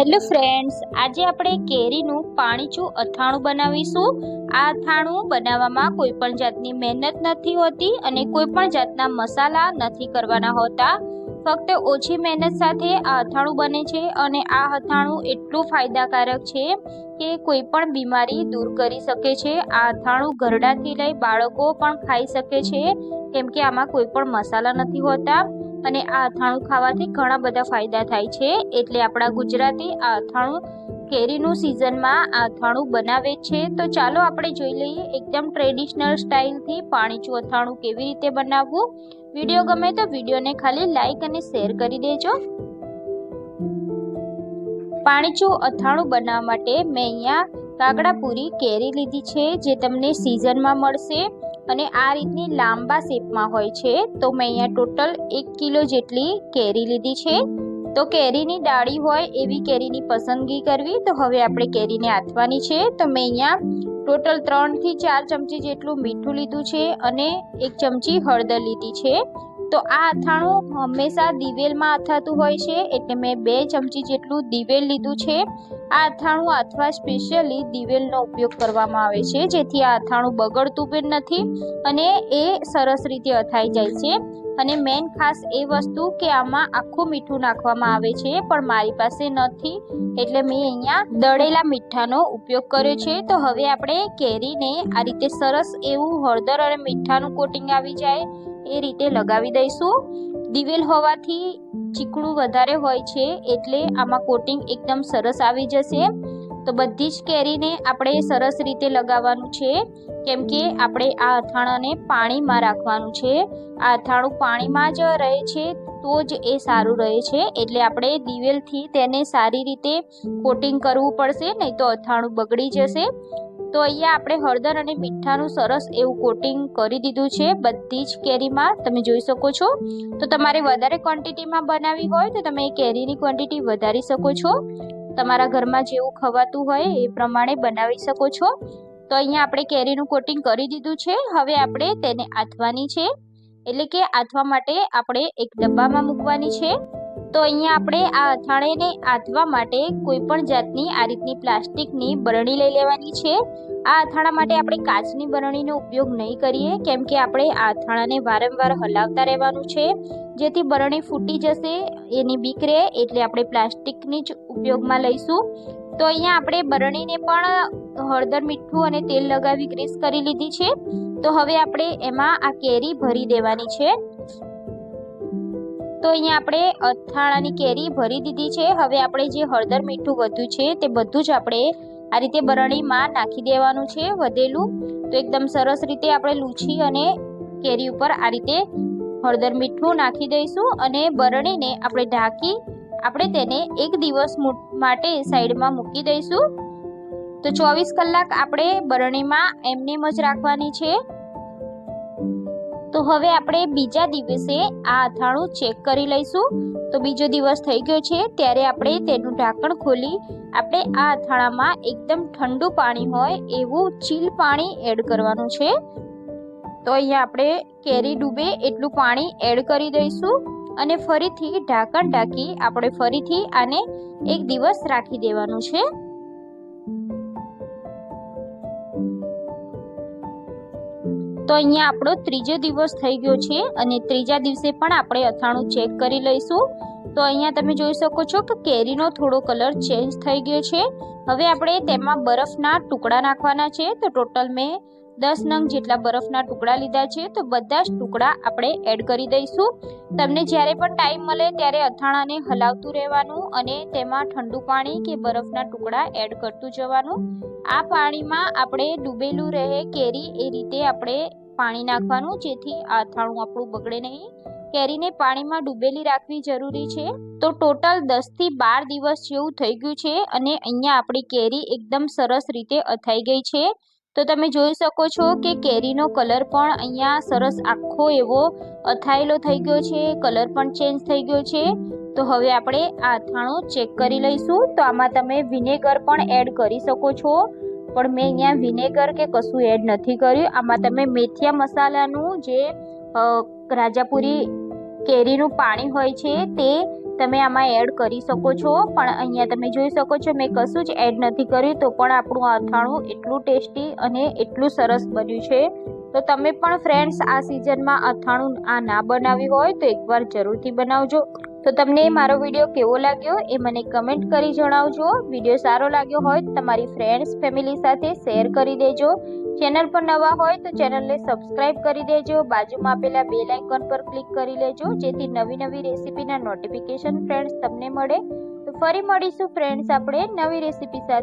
આજે આપણે કેરીનું પાણીચું અથાણું બનાવીશું. આ અથાણું બનાવવામાં કોઈ પણ જાતની મહેનત નથી હોતી અને કોઈ પણ જાતના મસાલા નથી કરવાના હોતા. ફક્ત ઓછી મહેનત સાથે આ અથાણું બને છે અને આ અથાણું એટલું ફાયદાકારક છે કે કોઈ પણ બીમારી દૂર કરી શકે છે. આ અથાણું ઘરડાથી લઈ બાળકો પણ ખાઈ શકે છે, કેમ કે આમાં કોઈ પણ મસાલા નથી હોતા. અને આ અથાણું ખાવાથી ઘણા બધા ફાયદા થાય છે. એટલે આપણા ગુજરાતી આ અથાણું કેરીનું સિઝનમાં આ અથાણું બનાવે છે. તો ચાલો આપણે જોઈ લઈએ એકદમ ટ્રેડિશનલ સ્ટાઇલથી પાણીચું અથાણું કેવી રીતે બનાવવું. વીડિયો ગમે તો વિડીયોને ખાલી લાઈક અને શેર કરી દેજો. પાણીચું અથાણું બનાવવા માટે મેં અહીંયા કાકડાપુરી કેરી લીધી છે, જે તમને સિઝનમાં મળશે. અને આ રીતની લાંબા શેપમાં હોય છે, તો મેં અહીંયા ટોટલ એક કિલો જેટલી કેરી લીધી છે. તો કેરીની ડાળી હોય એવી કેરીની પસંદગી કરવી, તો હવે આપણે કેરીને આથવાની છે. તો મેં અહીંયા ટોટલ ત્રણથી ચાર ચમચી જેટલું મીઠું લીધું છે અને એક ચમચી હળદર લીધી છે. તો આ અથાણું હંમેશા દિવેલમાં અથાતું હોય છે એટલે મેં બે ચમચી જેટલું દિવેલ લીધું છે. આ અથાણું અથવા સ્પેશિયલી દિવેલનો ઉપયોગ કરવામાં આવે છે, જેથી આ અથાણું બગડતું પણ નથી અને એ સરસ રીતે અથાઈ જાય છે. અને મેન ખાસ એ વસ્તુ કે આમાં આખું મીઠું નાખવામાં આવે છે, પણ મારી પાસે નથી એટલે મેં અહીંયા દળેલા મીઠાનો ઉપયોગ કર્યો છે. તો હવે આપણે કેરીને આ રીતે સરસ એવું હળદર અને મીઠાનું કોટિંગ આવી જાય. એ રીતે લગાવી દઈશું. દિવેલ હોવાથી ચીકણું વધારે હોય છે એટલે આમાં કોટિંગ એકદમ સરસ આવી જશે. તો બધી જ કેરીને આપણે સરસ રીતે લગાવવાનું છે. કેમ કે આપણે આ અથાણાને પાણીમાં રાખવાનું છે. આ અથાણું પાણીમાં જ રહે છે તો જ એ સારું રહે છે. એટલે આપણે દિવેલથી તેને સારી રીતે કોટિંગ કરવું પડશે, નહીં તો અથાણું બગડી જશે. તો અહીંયા આપણે હળદર અને મીઠાનું સરસ એવું કોટિંગ કરી દીધું છે, બધી જ કેરીમાં. તમે જોઈ શકો છો. તો તમારે વધારે ક્વોન્ટિટીમાં બનાવવી હોય તો તમે એ કેરીની ક્વોન્ટિટી વધારી શકો છો. તમારા ઘરમાં જેવું ખવાતું હોય એ પ્રમાણે બનાવી શકો છો. તો અહીંયા આપણે કેરીનું કોટિંગ કરી દીધું છે. હવે આપણે તેને આથવાની છે. એટલે કે આથવા માટે આપણે એક ડબ્બામાં મૂકવાની છે. તો અહીંયા આપણે આ અથાણાને આથવા માટે કોઈ પણ જાતની આ રીતની પ્લાસ્ટિકની બરણી લઈ લેવાની છે. આ અથાણા માટે આપણે કાચની બરણીનો ઉપયોગ નહીં કરીએ, કેમ કે આપણે આ અથાણાને વારંવાર હલાવતા રહેવાનું છે. જેથી બરણી ફૂટી જશે, એની બીક રહે, એટલે આપણે પ્લાસ્ટિકની જ ઉપયોગમાં લઈશું. તો અહીંયા આપણે બરણીને પણ હળદર, મીઠું અને તેલ લગાવી ગ્રીસ કરી લીધી છે. તો હવે આપણે એમાં આ કેરી ભરી દેવાની છે. તો અહીંયા આપણે અથાણાની કેરી ભરી દીધી છે. હવે આપણે જે હળદર મીઠું વધ્યું છે તે બધું જ આપણે આ રીતે બરણીમાં નાખી દેવાનું છે વધેલું. તો એકદમ સરસ રીતે આપણે લૂછી અને કેરી ઉપર આ રીતે હળદર મીઠું નાખી દઈશું અને બરણીને આપણે ઢાંકી આપણે તેને એક દિવસ માટે સાઈડમાં મૂકી દઈશું. તો ચોવીસ કલાક આપણે બરણીમાં એમનેમ જ રાખવાની છે. તો હવે આપણે બીજા દિવસે આ અથાણું ચેક કરી લઈશું. તો બીજો દિવસ થઈ ગયો છે, ત્યારે આપણે તેનું ઢાંકણ ખોલી આપણે આ અથાણામાં એકદમ ઠંડુ પાણી હોય એવું ચીલ પાણી એડ કરવાનું છે. તો અહીંયા આપણે કેરી ડૂબે એટલું પાણી એડ કરી દઈશું અને ફરીથી ઢાંકણ ઢાંકી આપણે ફરીથી આને એક દિવસ રાખી દેવાનું છે. તો અહીંયા આપણો ત્રીજો દિવસ થઈ ગયો છે અને ત્રીજા દિવસે પણ આપણે અથાણું ચેક કરી લઈશું. તો અહીંયા તમે જોઈ શકો છો કે કેરીનો થોડો કલર ચેન્જ થઈ ગયો છે. હવે આપણે તેમાં બરફના ટુકડા નાખવાના છે. તો ટોટલ મેં દસ નંગ જેટલા બરફના ટુકડા લીધા છે, તો બધા જ ટુકડા આપણે એડ કરી દઈશું. તમને જ્યારે પણ ટાઈમ મળે ત્યારે અથાણાને હલાવતું રહેવાનું અને તેમાં ઠંડુ પાણી કે બરફના ટુકડા એડ કરતું જવાનું. આ પાણીમાં આપણે ડૂબેલું રહે કેરી એ રીતે આપણે પાણી નાખવાનું, જેથી આ અથાણું આપણું બગડે નહીં. કેરીને પાણીમાં ડૂબેલી રાખવી જરૂરી છે. તો ટોટલ દસથી બાર દિવસ જેવું થઈ ગયું છે અને અહીંયા આપણી કેરી એકદમ સરસ રીતે અથાઈ ગઈ છે. તો તમે જોઈ શકો છો કે કેરીનો કલર પણ અહીંયા સરસ આખો એવો અથાયેલો થઈ ગયો છે, કલર પણ ચેન્જ થઈ ગયો છે. તો હવે આપણે આ અથાણું ચેક કરી લઈશું. તો આમાં તમે વિનેગર પણ એડ કરી શકો છો. પણ મેં અહીંયા વિનેગર કે કશું એડ નથી કર્યું. આમાં તમે મેથિયા મસાલાનું જે રાજાપુરી કેરીનું પાણી હોય છે તે તમે આમાં એડ કરી શકો છો. પણ અહીંયા તમે જોઈ શકો છો, મેં કશું જ એડ નથી કર્યું, તો પણ આપણું અથાણું એટલું ટેસ્ટી અને એટલું સરસ બન્યું છે. તો તમે પણ ફ્રેન્ડ્સ આ સિઝનમાં અથાણું આ ના બનાવ્યું હોય, તો એકવાર જરૂરથી બનાવજો. તો તમને મારો વીડિયો કેવો લાગ્યો એ મને કમેન્ટ કરી જણાવજો. વીડિયો સારો લાગ્યો હોય તો તમારી ફ્રેન્ડ્સ ફેમિલી સાથે શેર કરી દેજો. ચેનલ પર નવા હોય તો ચેનલને સબસ્ક્રાઇબ કરી દેજો. બાજુમાં આપેલા બેલ આઇકોન પર ક્લિક કરી લેજો, જેથી નવી નવી રેસીપીના નોટિફિકેશન ફ્રેન્ડ્સ તમને મળે. તો ફરી મળીશું ફ્રેન્ડ્સ આપણે નવી રેસીપી સાથે.